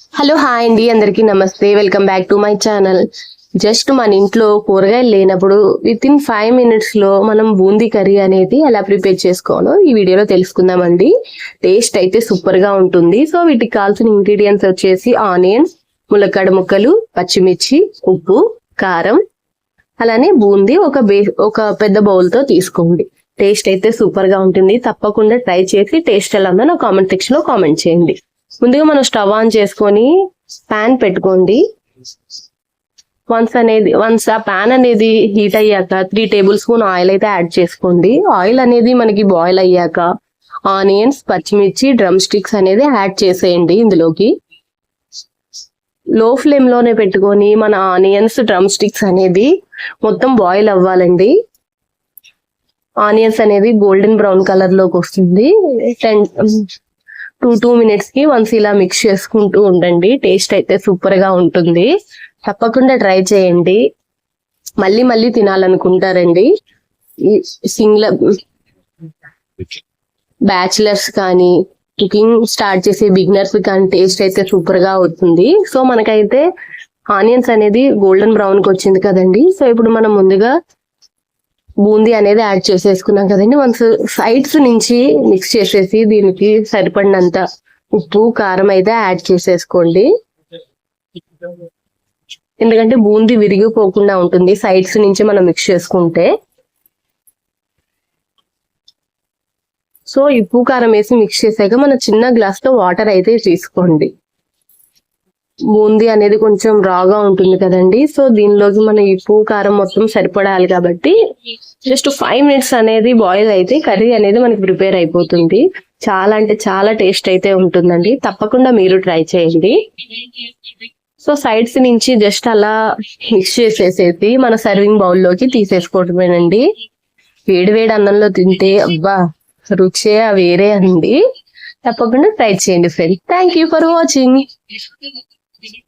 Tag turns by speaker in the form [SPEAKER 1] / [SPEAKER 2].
[SPEAKER 1] Hello hi అండి. అందరికీ నమస్తే. Welcome back to my channel just మన ఇంట్లో కూరగాయలు లేనప్పుడు విత్ ఇన్ ఫైవ్ మినిట్స్లో మనం బూందీ కర్రీ అనేది ఎలా ప్రిపేర్ చేసుకోవాలో ఈ వీడియోలో తెలుసుకుందామండి. టేస్ట్ అయితే సూపర్గా ఉంటుంది. సో వీటికి కావాల్సిన ఇంగ్రీడియంట్స్ వచ్చేసి ఆనియన్స్ ములక్కాడ ముక్కలు పచ్చిమిర్చి ఉప్పు కారం అలానే బూందీ ఒక బే ఒక పెద్ద బౌల్తో తీసుకోండి. టేస్ట్ అయితే సూపర్గా ఉంటుంది. తప్పకుండా ట్రై చేసి టేస్ట్ ఎలా ఉందో నా కామెంట్ సెక్షన్లో కామెంట్ చేయండి. ముందుగా మనం స్టవ్ ఆన్ చేసుకొని పాన్ పెట్టుకోండి. వన్స్ అనేది వన్స్ ఆ పాన్ అనేది హీట్ అయ్యాక త్రీ టేబుల్ స్పూన్ ఆయిల్ అయితే యాడ్ చేసుకోండి. ఆయిల్ అనేది మనకి బాయిల్ అయ్యాక ఆనియన్స్ పచ్చిమిర్చి డ్రమ్ స్టిక్స్ అనేది యాడ్ చేసేయండి ఇందులోకి. లో ఫ్లేమ్లోనే పెట్టుకొని మన ఆనియన్స్ డ్రమ్ స్టిక్స్ అనేది మొత్తం బాయిల్ అవ్వాలండి. ఆనియన్స్ అనేది గోల్డెన్ బ్రౌన్ కలర్లోకి వస్తుంది. టెన్ టూ టూ మినిట్స్కి వన్స్ ఇలా మిక్స్ చేసుకుంటూ ఉండండి. టేస్ట్ అయితే సూపర్గా ఉంటుంది. తప్పకుండా ట్రై చేయండి. మళ్ళీ మళ్ళీ తినాలనుకుంటారండి. సింగిల్ బ్యాచిలర్స్ కానీ కుకింగ్ స్టార్ట్ చేసే బిగినర్స్ కానీ టేస్ట్ అయితే సూపర్గా అవుతుంది. సో మనకైతే ఆనియన్స్ అనేది గోల్డెన్ బ్రౌన్కి వచ్చింది కదండి. సో ఇప్పుడు మనం ముందుగా బూందీ అనేది యాడ్ చేసేసుకున్నాం కదండి. వన్స్ సైడ్స్ నుంచి మిక్స్ చేసేసి దీనికి సరిపడినంత ఉప్పు కారం అయితే యాడ్ చేసేసుకోండి. ఎందుకంటే బూందీ విరిగిపోకుండా ఉంటుంది. సైడ్స్ నుంచి మనం మిక్స్ చేసుకుంటే. సో ఉప్పు కారం వేసి మిక్స్ చేసాక మన చిన్న గ్లాస్తో వాటర్ అయితే తీసుకోండి. బూందీ అనేది కొంచెం రాగా ఉంటుంది కదండి. సో దీనిలోకి మన ఉప్పు కారం మొత్తం సరిపడాలి కాబట్టి జస్ట్ ఫైవ్ మినిట్స్ అనేది బాయిల్ అయితే కర్రీ అనేది మనకి ప్రిపేర్ అయిపోతుంది. చాలా అంటే చాలా టేస్ట్ అయితే ఉంటుందండి. తప్పకుండా మీరు ట్రై చేయండి. సో సైడ్స్ నుంచి జస్ట్ అలా మిక్స్ చేసేసేసి మన సర్వింగ్ బౌల్లోకి తీసేసుకోవటమేనండి. తీసేసుకోవడమేనండి వేడి వేడి అన్నంలో తింటే అబ్బా రుచే వేరే అండి. తప్పకుండా ట్రై చేయండి friends thank you for watching Thank you.